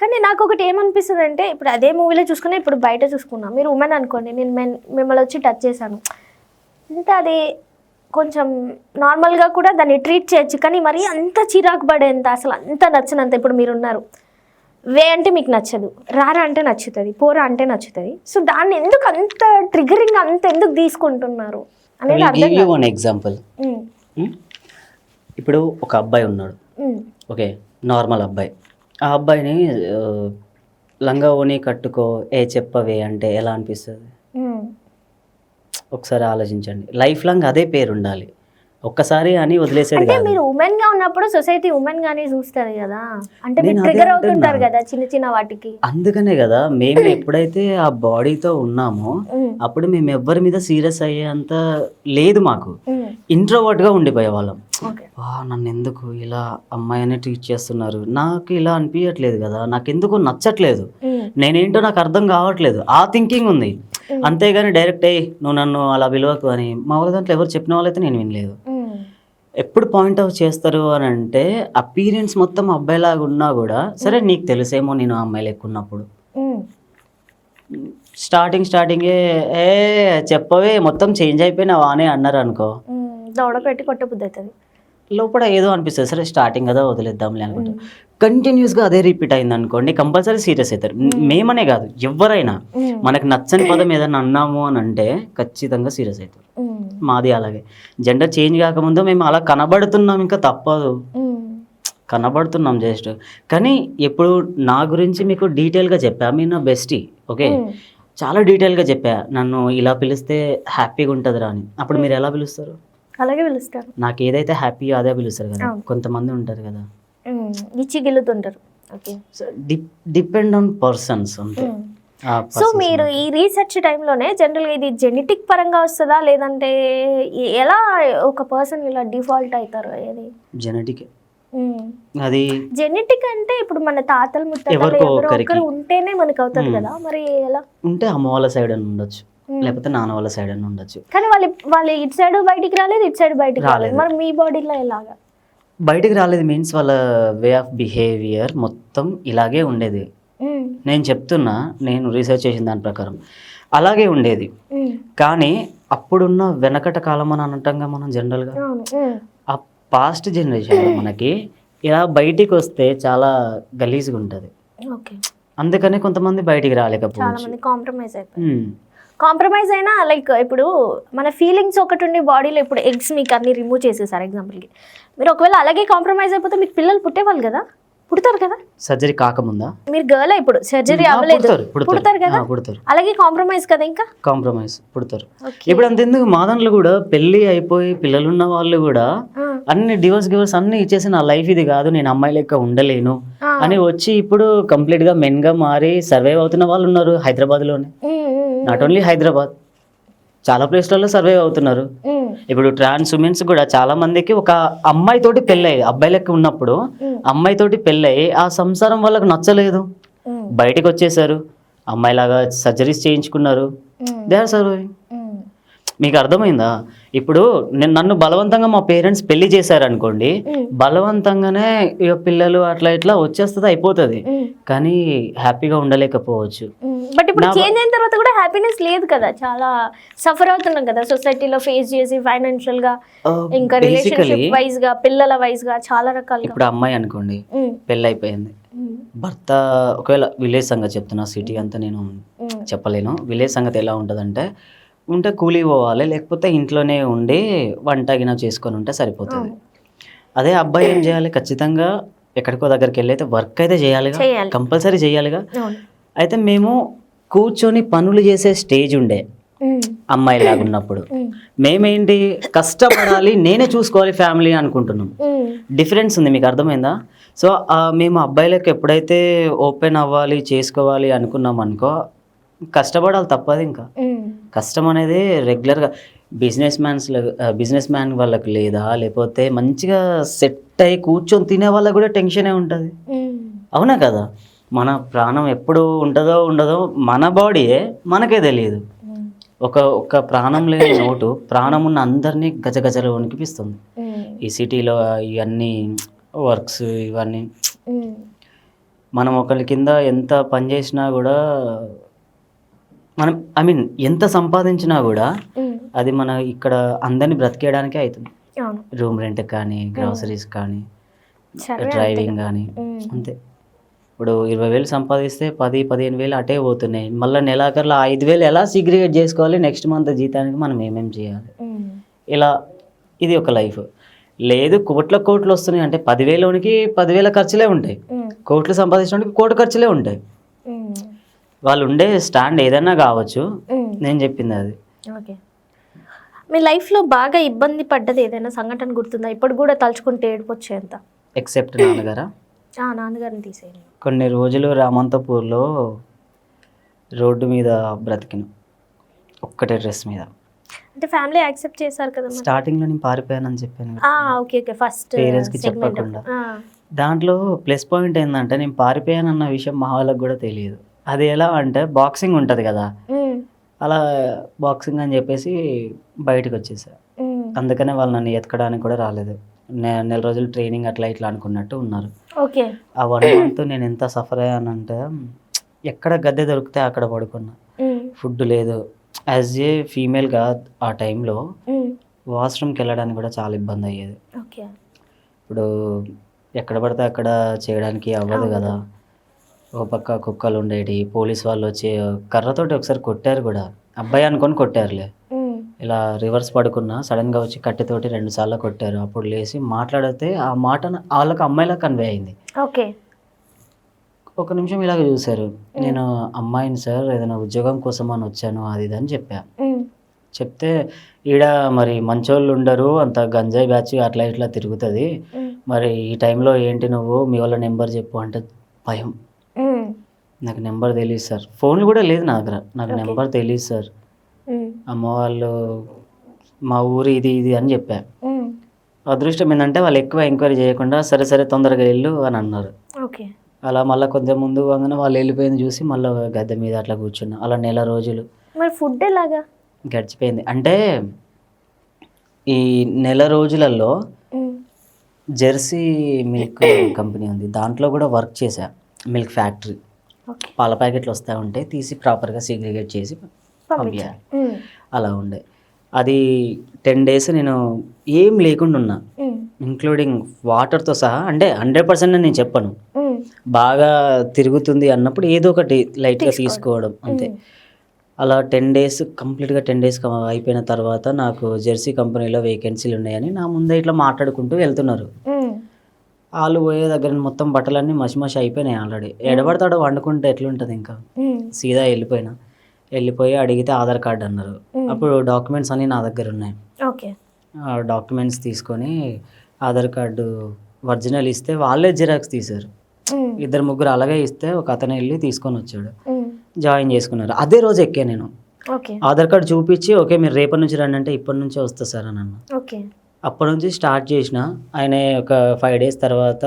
కానీ నాకు ఒకటి ఏమనిపిస్తుంది అంటే ఇప్పుడు అదే మూవీలో చూసుకున్నా ఇప్పుడు బయట చూసుకున్నా. మీరు ఉమెన్ అనుకోండి నేను మెన్ మిమ్మల్ని వచ్చి టచ్ చేశాను. అంటే అది కొంచెం నార్మల్గా కూడా దాన్ని ట్రీట్ చేయొచ్చు కానీ మరి అంత చిరాకు పడేంత అసలు అంత నచ్చినంత ఇప్పుడు మీరు ఉన్నారు వే అంటే మీకు నచ్చదు రారా అంటే నచ్చుతుంది పోరా అంటే నచ్చుతుంది. సో దాన్ని ఎందుకు అంత ట్రిగరింగ్ అంత ఎందుకు తీసుకుంటున్నారు? అనేది వన్ ఎగ్జాంపుల్ ఇప్పుడు ఒక అబ్బాయి ఉన్నాడు. ఓకే నార్మల్ అబ్బాయి. ఆ అబ్బాయిని లంగా ఓని కట్టుకో ఏ చెప్పవే అంటే ఎలా అనిపిస్తుంది. ఒకసారి ఆలోచించండి. లైఫ్ లాంగ్ అదే పేరు ఉండాలి ఒక్కసారి అని వదిలేసేది అంటే మీరు ఉమెన్గా ఉన్నప్పుడు సొసైటీ ఉమెన్ గానే చూస్తుంది కదా? అంటే మీరు ట్రిగర్ అవుతుంటారు. కదా చిన్న చిన్న వాటికి. అందుకనే కదా మేము ఎప్పుడైతే ఆ బాడీతో ఉన్నామో అప్పుడు మేము ఎవ్వరి మీద సీరియస్ అయ్యేంత లేదు మాకు. ఉమ్, ఇంట్రోవర్ట్గా ఉండిపోయే వాళ్ళం. నన్ను ఎందుకు ఇలా అమ్మాయిని ట్రీట్ చేస్తున్నారు? నాకు ఇలా అనిపించట్లేదు కదా నాకు ఎందుకు నచ్చట్లేదు నేనేంటో నాకు అర్థం కావట్లేదు. ఆ థింకింగ్ ఉంది. అంతేగాని డైరెక్ట్ అయ్యి నువ్వు నన్ను అలా విలువకు అని మా వాళ్ళ దాంట్లో ఎవరు చెప్పిన వాళ్ళైతే నేను వినలేదు. ఎప్పుడు పాయింట్ అవుట్ చేస్తారు అని అంటే అపీరియన్స్ మొత్తం అబ్బాయిలాగా ఉన్నా కూడా సరే నీకు తెలుసేమో నేను ఆ అమ్మాయి లెక్క ఉన్నప్పుడు. స్టార్టింగ్ స్టార్టింగే ఏ చెప్పవే మొత్తం చేంజ్ అయిపోయినావా అని అన్నారు అనుకో. దౌడ పెట్టి కొట్ట బుద్ధి అవుతుంది. లోపల ఏదో అనిపిస్తుంది. సరే స్టార్టింగ్ కదా వదిలేద్దాంలే అనుకుంటా. కంటిన్యూస్గా అదే రిపీట్ అయింది అనుకోండి కంపల్సరీ సీరియస్ అవుతారు మేమనే కాదు ఎవరైనా మనకు నచ్చని పదం ఏదైనా అన్నాము అని అంటే ఖచ్చితంగా సీరియస్ అవుతారు మాది అలాగే. జెండర్ చేంజ్ కాకముందు మేము అలా కనబడుతున్నాం ఇంకా తప్పదు. కనబడుతున్నాం జస్ట్. కానీ ఎప్పుడు నా గురించి మీకు డీటెయిల్గా చెప్పా. మీ నా బెస్టీ ఓకే. చాలా డీటెయిల్గా చెప్పా. నన్ను ఇలా పిలిస్తే హ్యాపీగా ఉంటుందిరా అని. అప్పుడు మీరు ఎలా పిలుస్తారు? అలాగే పిలుస్తారు. నాకు ఏదైతే హ్యాపీ అదే పిలుస్తారు కదా. కొంతమంది ఉంటారు కదా. ఉమ్, ఇచ్చి గిల్లుతుంటారు okay depend on persons so మీరు ఈ రీసెర్చ్ టైంలోనే జనరల్గా ఇది జెనెటిక్ పరంగా వస్తుందా? లేదంటే ఎలా ఒక పర్సన్ ఇలా డిఫాల్ట్ అవుతారు ఏది? జెనెటిక్ అది జెనెటిక్ అంటే ఇప్పుడు మన తాతలు ముత్తాతలు ఉంటేనే మనకు అవుతుంది. కదా? మరి ఎలా? ఉంటే అమ్మ వాళ్ళ సైడ్ అని ఉండొచ్చు. లేకపోతే నాన్న వాళ్ళ సైడ్ అని ఉండొచ్చు. కానీ వాళ్ళు వాళ్ళు ఇటు సైడ్ బయటికి రాలేదు ఇటు సైడ్ బయటికి రాలేదు. మరి మీ బాడీలో ఎలాగా? బయటికి రాలేదు మీన్స్ వాళ్ళ వే ఆఫ్ బిహేవియర్ మొత్తం ఇలాగే ఉండేది. నేను చెప్తున్నా నేను రీసెర్చ్ చేసిన దాని ప్రకారం. అలాగే ఉండేది. కానీ అప్పుడున్న వెనకట కాలం అని అంటాంగా మనం జనరల్గా. ఆ పాస్ట్ జనరేషన్ మనకి ఇలా బయటికి వస్తే చాలా గలీజ్గా ఉంటుంది. ఓకే. అందుకనే కొంతమంది బయటికి రాలేకపోవచ్చు. కాంప్రమైజ్ అయినా లైక్ ఇప్పుడు మన ఫీలింగ్స్ ఒకటి ఉండి బాడీలో ఇప్పుడు ఎగ్స్ మీకు అన్ని రిమూవ్ చేసేసారు ఎగ్జాంపుల్కి. మీరు ఒకవేళ అలాగే కాంప్రమైజ్ అయిపోతే మీకు పిల్లలు పుట్టేవాళ్ళు కదా? పుడతారు కదా? సర్జరీ కాకముందా? మీరు గర్ల్ ఇప్పుడు? సర్జరీ అవ్వలేదు. పుడతారు, కదా? పుడతారు. అలాగే కాంప్రమైజ్ కదా ఇంకా? కాంప్రమైజ్ పుడతారు. ఇప్పుడు అంతెందుకు మా దాంట్లో కూడా పెళ్ళి అయిపోయి పిల్లలున్న వాళ్ళు కూడా అన్ని డివోర్స్ డివోర్స్ అన్ని ఇచ్చేసి నా లైఫ్ ఇది కాదు నేను అమ్మాయి లెక్క ఉండలేను. అని వచ్చి ఇప్పుడు కంప్లీట్గా మెన్గా మారి సర్వైవ్ అవుతున్న వాళ్ళు ఉన్నారు హైదరాబాద్లోనే నాట్ ఓన్లీ హైదరాబాద్ చాలా ప్లేస్లలో సర్వైవ్ అవుతున్నారు. ఇప్పుడు ట్రాన్స్ ఉమెన్స్ కూడా చాలా మందికి ఒక అమ్మాయి తోటి పెళ్ళయి అబ్బాయి లెక్క ఉన్నప్పుడు అమ్మాయి తోటి పెళ్ళయి ఆ సంసారం వాళ్ళకు నచ్చలేదు. బయటికి వచ్చేసారు అమ్మాయిలాగా సర్జరీస్ చేయించుకున్నారు. దే ఆర్ సర్వైవింగ్ మీకు అర్థమైందా? ఇప్పుడు నేను నన్ను బలవంతంగా మా పేరెంట్స్ పెళ్ళి చేశారనుకోండి బలవంతంగానే ఇక పిల్లలు అట్లా ఇట్లా వచ్చేస్తుంది అయిపోతుంది. కానీ హ్యాపీగా ఉండలేకపోవచ్చు. బట్ ఇప్పుడు చేంజ్ అయిన తర్వాత కూడా హ్యాపీనెస్ లేదు కదా. చాలా సఫర్ అవుతున్నాం కదా సొసైటీలో ఫేస్ చేసి ఫైనాన్షియల్గా ఇంకా రిలేషన్షిప్ వైజ్గా పిల్లల వైజ్గా చాలా రకాలుగా. ఇప్పుడు అమ్మాయి అనుకోండి పెళ్ళి అయిపోయింది భర్త ఒకవేళ విలేజ్ సంగతి చెప్తున్నా సిటీ అంతా నేను చెప్పలేను. విలేజ్ సంగతి ఎలా ఉంటుందంటే ఉంటే కూలీ పోవాలి లేకపోతే ఇంట్లోనే ఉండి వంట గిన చేసుకొని ఉంటే సరిపోతుంది. అదే అబ్బాయి ఏం చేయాలి? ఖచ్చితంగా ఎక్కడికో దగ్గరికి వెళ్ళి అయితే వర్క్ అయితే చేయాలిగా చేయాలి. కంపల్సరీ చేయాలిగా. అయితే మేము కూర్చొని పనులు చేసే స్టేజ్ ఉండే ఉమ్, అమ్మాయిలాగా ఉన్నప్పుడు మేమేంటి? కష్టపడాలి నేనే చూసుకోవాలి ఫ్యామిలీ అనుకుంటున్నాం. డిఫరెన్స్ ఉంది మీకు అర్థమైందా? సో మేము అబ్బాయిలకు ఎప్పుడైతే ఓపెన్ అవ్వాలి చేసుకోవాలి అనుకున్నాం అనుకో కష్టపడాలి తప్పదు ఇంకా. కష్టం అనేది రెగ్యులర్గా బిజినెస్ మ్యాన్స్ బిజినెస్ మ్యాన్ వాళ్ళకి లేదా లేకపోతే మంచిగా సెట్ అయ్యి కూర్చొని తినే వాళ్ళకి కూడా టెన్షనే ఉంటుంది. అవునా కదా? మన ప్రాణం ఎప్పుడు ఉంటుందో ఉండదో మన బాడీయే మనకే తెలియదు. ఒక ఒక ప్రాణం లేని నోటు ప్రాణం ఉన్న అందరినీ గజగజలు వణికిపిస్తుంది. ఈ సిటీలో ఇవన్నీ వర్క్స్ ఇవన్నీ మనం ఒకరి కింద ఎంత పని చేసినా కూడా మనం ఐ మీన్ ఎంత సంపాదించినా కూడా అది మన ఇక్కడ అందరిని బ్రతికేయడానికే అవుతుంది రూమ్ రెంట్ కానీ గ్రాసరీస్ కానీ డ్రైవింగ్ కానీ అంతే. ఇప్పుడు ఇరవై వేలు సంపాదిస్తే పది పదిహేను వేలు అటే పోతున్నాయి. మళ్ళీ నెలాఖరులో ఐదు వేలు ఎలా సిగ్రిగేట్ చేసుకోవాలి? నెక్స్ట్ మంత్ జీతానికి మనం ఏమేం చేయాలి? ఇలా ఇది ఒక లైఫ్. లేదు కోట్ల కోట్లు వస్తున్నాయి. అంటే పదివేలోనికి పదివేల ఖర్చులే ఉంటాయి. కోట్లు సంపాదించడానికి కోటి ఖర్చులే ఉంటాయి. వాళ్ళు ఉండే స్టాండ్ ఏదైనా కావచ్చు. నేను చెప్పింది అది. ఓకే. మీ లైఫ్లో బాగా ఇబ్బంది పడ్డది ఏదైనా సంఘటన గుర్తుందా? ఇప్పుడు కూడా తలుచుకుంటే ఏడుపొచ్చేంత ఎక్సెప్ట్ నాన్నగారా? ఆ నాన్నగారిని తీసేయండి. కొన్ని రోజులు రామంతపూర్లో రోడ్డు మీద బ్రతికిన. ఒక్కటే డ్రెస్ మీద. అంటే ఫ్యామిలీ యాక్సెప్ట్ చేశారు కదా మరి. స్టార్టింగ్లో నేను పారిపోయానని చెప్పాను ఓకే ఓకే. ఫస్ట్ Parents కి చెప్పకుండా. దాంట్లో ప్లస్ పాయింట్ ఏంటంటే నేను పారిపోయానన్న విషయం మా వాళ్ళకి కూడా తెలియదు. అది ఎలా అంటే బాక్సింగ్ ఉంటుంది కదా. అలా బాక్సింగ్ అని చెప్పేసి బయటకు వచ్చేసా. అందుకనే వాళ్ళు నన్ను ఎతకడానికి కూడా రాలేదు. నెల రోజులు ట్రైనింగ్ అట్లా ఇట్లా అనుకున్నట్టు ఉన్నారు. ఓకే. ఆ వన్ మంత్ నేను ఎంత సఫర్ అయ్యానంటే ఎక్కడ గద్దె దొరికితే అక్కడ పడుకున్నా. ఫుడ్ లేదు. యాజ్ ఏ ఫీమేల్గా ఆ టైంలో వాష్రూమ్కి వెళ్ళడానికి కూడా చాలా ఇబ్బంది అయ్యేది. ఓకే. ఇప్పుడు ఎక్కడ పడితే అక్కడ చేయడానికి అవ్వదు కదా. ఓ పక్క కుక్కలు ఉండేటి పోలీస్ వాళ్ళు వచ్చి కర్రతోటి ఒకసారి కొట్టారు కూడా. అబ్బాయి అనుకొని కొట్టారులే. ఇలా రివర్స్ పడుకున్నా సడన్గా వచ్చి కట్టెతోటి రెండు సార్లు కొట్టారు. అప్పుడు లేచి మాట్లాడితే ఆ మాట వాళ్ళకి అమ్మాయిలా కన్వే అయింది. ఓకే. ఒక నిమిషం ఇలాగ చూశారు. నేను అమ్మాయిని సార్ ఏదైనా ఉద్యోగం కోసం అని వచ్చాను అది ఇది అని చెప్పా. చెప్తే ఈడ మరి మంచోళ్ళు ఉండరు అంత గంజాయి బ్యాచ్ అట్లా ఇట్లా తిరుగుతుంది. మరి ఈ టైంలో ఏంటి నువ్వు? మీ వాళ్ళ నెంబర్ చెప్పు అంటే భయం. నాకు నెంబర్ తెలియదు సార్. ఫోన్ కూడా లేదు నా దగ్గర. నాకు. నెంబర్ తెలియదు సార్. అమ్మ వాళ్ళు మా ఊరు ఇది ఇది అని చెప్పా. అదృష్టం ఏంటంటే వాళ్ళు ఎక్కువ ఎంక్వైరీ చేయకుండా సరే సరే తొందరగా వెళ్ళు అని అన్నారు. ఓకే. అలా మళ్ళీ కొంచెం ముందు పోగానే వాళ్ళు వెళ్ళిపోయింది చూసి మళ్ళీ గద్దె మీద అట్లా కూర్చున్నా. అలా నెల రోజులు. మరి ఫుడ్ ఎలాగా? గడిచిపోయింది. అంటే ఈ నెల రోజులలో జెర్సీ మిల్క్ కంపెనీ ఉంది. దాంట్లో కూడా వర్క్ చేశా. Milk factory. పాల ప్యాకెట్లు వస్తూ ఉంటే తీసి ప్రాపర్గా సిగ్రిగేట్ చేసి పంపించాలి. అలా ఉండే. అది టెన్ డేస్ నేను ఏం లేకుండా ఉన్నా. ఇంక్లూడింగ్ వాటర్తో సహా అంటే హండ్రెడ్ పర్సెంట్ నేను చెప్పను. బాగా తిరుగుతుంది అన్నప్పుడు ఏదో ఒకటి లైట్గా తీసుకోవడం. అంతే. అలా టెన్ డేస్ కంప్లీట్గా టెన్ డేస్ అయిపోయిన తర్వాత నాకు జెర్సీ కంపెనీలో వేకెన్సీలు ఉన్నాయని నా ముందే ఇట్లా మాట్లాడుకుంటూ వెళ్తున్నారు. వాళ్ళు పోయే దగ్గర మొత్తం బట్టలన్నీ మసి మసి అయిపోయినాయి ఆల్రెడీ ఎడబడతాడో వండుకుంటే ఎట్లుంటుంది ఇంకా? సీదా వెళ్ళిపోయినా. వెళ్ళిపోయి అడిగితే ఆధార్ కార్డు అన్నారు. అప్పుడు డాక్యుమెంట్స్ అన్నీ నా దగ్గర ఉన్నాయి. ఓకే. డాక్యుమెంట్స్ తీసుకొని ఆధార్ కార్డు ఒరిజినల్ ఇస్తే వాళ్ళే జిరాక్స్ తీశారు. ఇద్దరు ముగ్గురు అలాగే ఇస్తే ఒక అతను వెళ్ళి తీసుకొని వచ్చాడు. జాయిన్ చేసుకున్నారు. అదే రోజు ఎక్కా నేను. ఓకే. ఆధార్ కార్డు చూపించి ఓకే మీరు రేపటి నుంచి రండి అంటే ఇప్పటి నుంచే వస్తా సార్ అని అన్న. ఓకే. అప్పటి నుంచి స్టార్ట్ చేసిన ఆయన ఒక ఫైవ్ డేస్ తర్వాత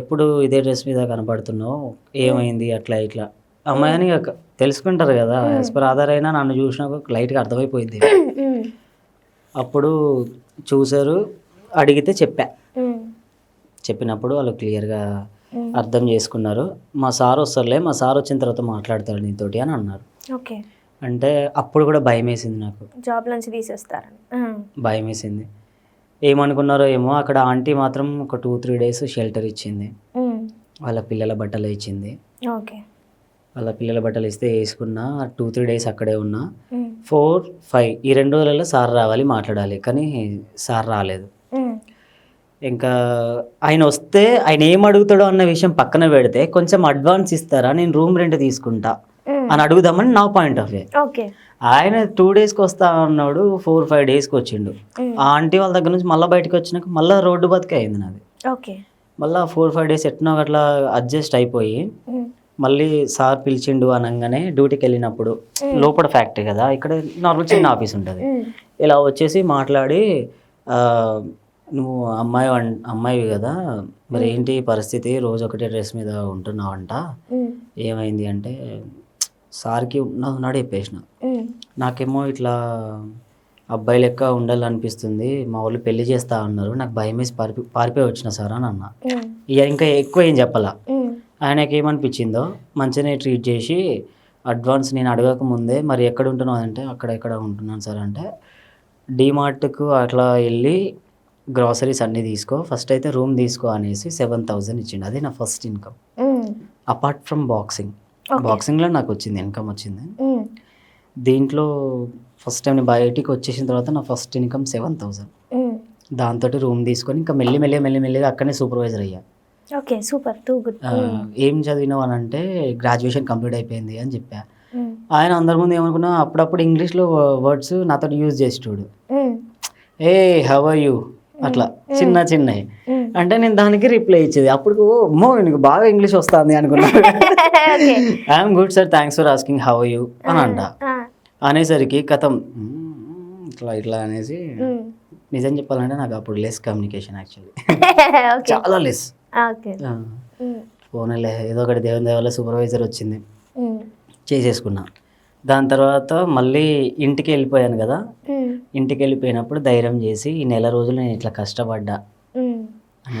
ఎప్పుడు ఇదే డ్రెస్ మీద కనపడుతున్నావు? ఏమైంది? అట్లా ఇట్లా. అమ్మాయి అని తెలుసుకుంటారు కదా యాజ్ పర్ ఆధార్ అయినా నన్ను చూసినాక లైట్గా అర్థమైపోయింది అప్పుడు చూసారు అడిగితే చెప్పా. చెప్పినప్పుడు వాళ్ళు క్లియర్గా అర్థం చేసుకున్నారు. మా సార్ వస్తారులే మా సార్ వచ్చిన తర్వాత మాట్లాడతాడు నీతోటి అని అన్నారు. ఓకే. అంటే అప్పుడు కూడా భయం వేసింది నాకు. జాబ్ నుంచి తీసేస్తారని. భయం వేసింది. ఏమనుకున్నారో ఏమో అక్కడ ఆంటీ మాత్రం ఒక టూ త్రీ డేస్ షెల్టర్ ఇచ్చింది. వాళ్ళ పిల్లల బట్టలు ఇచ్చింది. ఓకే. వాళ్ళ పిల్లల బట్టలు ఇస్తే వేసుకున్నా టూ త్రీ డేస్ అక్కడే ఉన్నా. ఫోర్ ఫైవ్ ఈ రెండు రోజులలో సార్ రావాలి మాట్లాడాలి కానీ సార్ రాలేదు. ఇంకా ఆయన వస్తే ఆయన ఏం అడుగుతాడో అన్న విషయం పక్కన పెడితే కొంచెం అడ్వాన్స్ ఇస్తారా నేను రూమ్ రెంట్ తీసుకుంటా. అని అడుగుదామని నా పాయింట్ ఆఫ్ వ్యూ ఓకే ఆయన టూ డేస్కి వస్తా అన్నాడు ఫోర్ ఫైవ్ డేస్కి వచ్చిండు. ఉమ్, ఆ ఆంటీ వాళ్ళ దగ్గర నుంచి మళ్ళీ బయటకు వచ్చినాక మళ్ళీ రోడ్డు బతికే అయింది నాది. ఓకే మళ్ళీ ఫోర్ ఫైవ్ డేస్ ఎట్నో అట్లా అడ్జస్ట్ అయిపోయి ఉమ్, మళ్ళీ సార్ పిలిచిండు అనగానే డ్యూటీకి వెళ్ళినప్పుడు లోపల ఫ్యాక్టరీ కదా ఇక్కడ నార్మల్ చిన్న ఆఫీస్ ఉంటుంది. ఇలా వచ్చేసి మాట్లాడి నువ్వు అమ్మాయి అమ్మాయివి కదా మరి ఏంటి పరిస్థితి? రోజు ఒకటే డ్రెస్ మీద ఉంటున్నావంట. ఏమైంది అంటే సార్కి నా ఉన్నాడు చెప్పేసిన నాకేమో ఇట్లా అబ్బాయి లెక్క ఉండాలనిపిస్తుంది మా వాళ్ళు పెళ్ళి చేస్తా అన్నారు నాకు భయం వేసి పారిపో పారిపోయి వచ్చిన సార్ అని అన్న. ఇక ఇంకా ఎక్కువ ఏం చెప్పాలా? ఆయనకి ఏమనిపించిందో మంచిగానే ట్రీట్ చేసి అడ్వాన్స్ నేను అడగక ముందే మరి ఎక్కడ ఉంటున్నావు అంటే అక్కడ ఎక్కడ ఉంటున్నాను సార్ అంటే డీమార్ట్కు అట్లా వెళ్ళి గ్రాసరీస్ అన్నీ తీసుకో ఫస్ట్ అయితే రూమ్ తీసుకో అనేసి సెవెన్ థౌజండ్ ఇచ్చిండు. అది నా first income. Apart from boxing. బాక్సింగ్లో నాకు వచ్చింది ఇన్కమ్ వచ్చింది. దీంట్లో ఫస్ట్ టైం నేను బయటికి వచ్చేసిన తర్వాత నా ఫస్ట్ ఇన్కమ్ సెవెన్ ఉమ్. దాంతో రూమ్ తీసుకొని ఇంకా మెల్లి మెల్లి మెల్లి మెల్లిగా అక్కడనే సూపర్వైజర్ అయ్యా. ఓకే సూపర్ టూ గుడ్ ఏం చదివినావు అని అంటే గ్రాడ్యుయేషన్ కంప్లీట్ అయిపోయింది అని చెప్పా. ఆయన అందరి ముందు ఏమనుకున్నా అప్పుడప్పుడు ఇంగ్లీష్లో వర్డ్స్ నాతో యూజ్ చేసేటోడు. ఏ హవ్ ఆర్ యూ అట్లా. చిన్న చిన్నవి. అంటే నేను దానికి రిప్లై ఇచ్చేది. అప్పుడు "ఓ, అమ్మో నీకు బాగా ఇంగ్లీష్ వస్తుంది అనుకున్నా okay I'm good sir thanks for asking how you అని అంట. అనేసరికి కథం "మ్మ్, ఇట్లా ఇట్లా అనేసి. నిజం చెప్పాలంటే నాకు అప్పుడు లెస్ కమ్యూనికేషన్ యాక్చువల్లీ చాలా లెస్ పోనీలే ఏదో ఒకటి దేవుని దేవాల సూపర్వైజర్ వచ్చింది. చేసేసుకున్నా. దాని తర్వాత మళ్ళీ ఇంటికి వెళ్ళిపోయాను కదా. ఇంటికి వెళ్ళిపోయినప్పుడు ధైర్యం చేసి ఈ నెల రోజులు నేను ఇట్లా కష్టపడ్డా.